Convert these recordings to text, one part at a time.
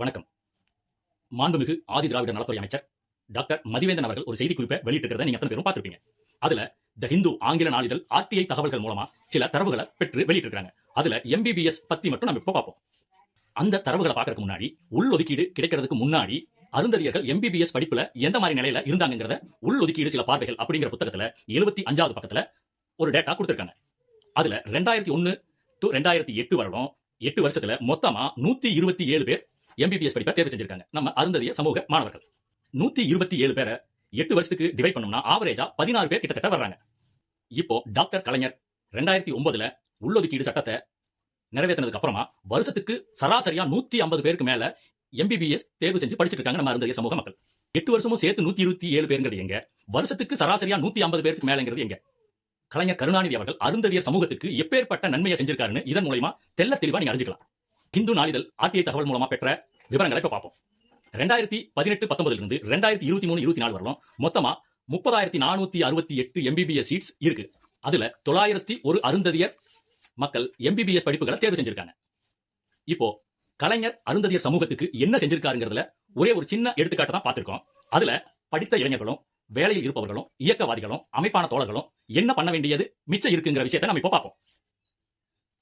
வணக்கம். மாண்புமிகு ஆதி திராவிட நலத்துறை அமைச்சர் டாக்டர் மதிவேந்தன் அவர்கள் ஒரு செய்தி குறிப்பை வெளியிட்டிருக்கிறத நீங்க எத்தனை பேரும் பார்த்திருப்பீங்க. அதுல த ஹிந்து ஆங்கில நாளிதழ் ஆர்டிஐ தகவல்கள் மூலமா சில தரவுகளை பெற்று வெளியிட்டிருக்காங்க அதுல எம்பிபிஎஸ் பத்தி மட்டும் நம்ம இப்போ பார்ப்போம். அந்த தரவுகளை பார்க்கறதுக்கு முன்னாடி உள் ஒதுக்கீடு கிடைக்கிறதுக்கு முன்னாடி அருந்ததியர்கள் எம்பிபிஎஸ் படிப்புல எந்த மாதிரி நிலையில இருந்தாங்கிறத உள் ஒதுக்கீடு சில பார்வைகள் அப்படிங்கிற புத்தகத்துல எழுபத்தி அஞ்சாவது பக்கத்துல ஒரு டேட்டா கொடுத்திருக்காங்க. அதுல ரெண்டாயிரத்தி ஒன்னு டு ரெண்டாயிரத்தி எட்டு வருடம் எட்டு வருஷத்துல மொத்தமா நூத்தி இருபத்தி ஏழு பேர் எம்பிபிஎஸ் படிப்பை தேர்வு செஞ்சிருக்காங்க. நம்ம அருந்ததிய சமூக மாணவர்கள். நூத்தி இருபத்தி ஏழு பேரை எட்டு வருஷத்துக்கு டிவைட் பண்ணோம்னா ஆவரேஜா பதினாறு பேர் கிட்டத்தட்ட வர்றாங்க. இப்போ டாக்டர் கலைஞர் ரெண்டாயிரத்தி ஒன்பதுல உள்ளொதுக்கீடு சட்டத்தை நிறைவேற்றினதுக்கு அப்புறமா வருஷத்துக்கு சராசரியா நூத்தி ஐம்பது பேருக்கு மேல எம்பிபிஎஸ் தேர்வு செஞ்சு படிச்சுட்டு இருக்காங்க நம்ம அருந்ததிய சமூக மக்கள். எட்டு வருஷமும் சேர்த்து நூத்தி இருபத்தி ஏழு பேருங்கிறது எங்க? வருஷத்துக்கு சராசரியா நூத்தி ஐம்பது பேருக்கு மேலங்கிறது எங்க? கலைஞர் கருணாநிதி அவர்கள் அருந்ததியர் சமூகத்துக்கு எப்பேற்பட்ட நன்மையை செஞ்சிருக்காருன்னு இதன் மூலமா தெல்ல தெளிவா நீங்க அறிஞ்சுக்கலாம். இந்து நாளிதழ் ஆர்டிஐ தகவல் மூலமா பெற்ற விவரங்களை இப்ப பார்ப்போம். ரெண்டாயிரத்தி பதினெட்டு பத்தொன்பதுல இருந்து ரெண்டாயிரத்தி இருபத்தி மூணு இருபத்தி நாலு வரலாம் மொத்தமா முப்பதாயிரத்தி நானூத்தி அறுபத்தி எட்டு எம்பிபிஎஸ் சீட்ஸ் இருக்கு. அதுல தொள்ளாயிரத்தி ஒரு அருந்ததியர் மக்கள் எம்பிபிஎஸ் படிப்புகளை தேர்வு செஞ்சிருக்காங்க. இப்போ கலைஞர் அருந்ததியர் சமூகத்துக்கு என்ன செஞ்சிருக்காருங்கிறதுல ஒரே ஒரு சின்ன எடுத்துக்காட்டு தான் பார்த்திருக்கோம். அதுல படித்த இளைஞர்களும் வேலையில் இருப்பவர்களும் இயக்கவாதிகளும் அமைப்பான தோழர்களும் என்ன பண்ண வேண்டியது மிச்சம் இருக்குங்கிற விஷயத்தை நம்ம இப்போ பார்ப்போம்.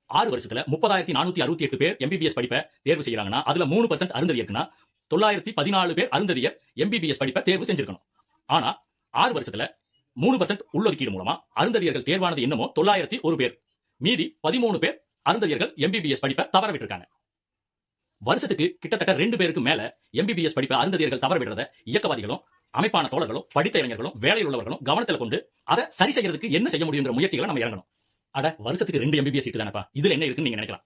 ஆறு வருஷத்துல முப்பதாயிரத்தி நானூத்தி அறுபத்தி எட்டு பேர் எம்பிபிஎஸ் படிப்பை தேர்வு செய்யறாங்கன்னா அதுல மூணு பர்சன்ட் அருந்ததியர்னா தொள்ளாயிரத்தி பதினாலு பேர் அருந்ததியர் எம்பிபிஎஸ் படிப்பை தேர்வு செஞ்சிருக்கணும். ஆனா ஆறு வருஷத்துல மூணு பர்சன்ட் உள்ளொதுக்கீடு மூலமா அருந்ததியர்கள் தேர்வானது என்னமோ தொள்ளாயிரத்தி ஒரு பேர். மீதி பதிமூணு பேர் அருந்ததியர்கள் எம்பிபிஎஸ் படிப்பை தவற விட்டுருக்காங்க வருஷத்துக்கு கிட்டத்தட்ட ரெண்டு பேருக்கு மேல எம்பிபிஎஸ் படிப்பை அருந்ததியர்கள் தவற விடுறத இயக்கவாதிகளும் அமைப்பான தோழர்களும் படித்த இளைஞர்களும் வேலையில் உள்ளவர்களும் கவனத்தில் கொண்டு அதை சரி செய்யறதுக்கு என்ன செய்ய முடியுங்கிற முயற்சிகளை நம்ம இறங்கணும். அட வருஷத்துக்கு ரெண்டு எம்பிபிஎஸ் சீட்டு தானப்பா. இதுல என்ன இருக்குன்னு நீங்க நினைக்கலாம்.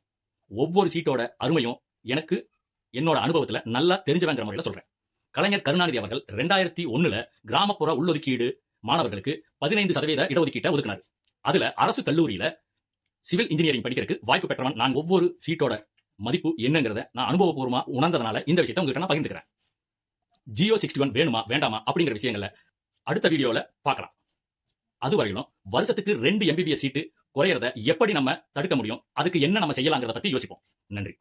ஒவ்வொரு சீட்டோட அருமையும் எனக்கு என்னோட அனுபவத்துல நல்லா தெரிஞ்சவங்கிற முறையில சொல்றேன். கலைஞர் கருணாநிதி அவர்கள் ரெண்டாயிரத்தி ஒண்ணுல கிராமப்புற உள்ளொதுக்கீடு மாணவர்களுக்கு பதினைந்து சதவீத இடஒதுக்கீட்டை ஒதுக்கினார். அதுல அரசு கல்லூரியில சிவில் இன்ஜினியரிங் படிக்கிறதுக்கு வாய்ப்பு பெற்றவன் நான் ஒவ்வொரு சீட்டோட மதிப்பு என்னங்கிறத நான் அனுபவபூர்வமா உணர்ந்ததுனால இந்த விஷயத்தை உங்ககிட்ட நான் பகிர்ந்துக்கிறேன். ஜியோ சிக்ஸ்டி ஒன் வேணுமா வேண்டாமா அப்படிங்கிற விஷயங்களை அடுத்த வீடியோல பார்க்கலாம். அது வரையிலும் வருஷத்துக்கு ரெண்டு எம்பிபிஎஸ் சீட்டு குறையறத எப்படி நம்ம தடுக்க முடியும்? அதுக்கு என்ன நம்ம செய்யலாங்கிறத பத்தி யோசிப்போம். நன்றி.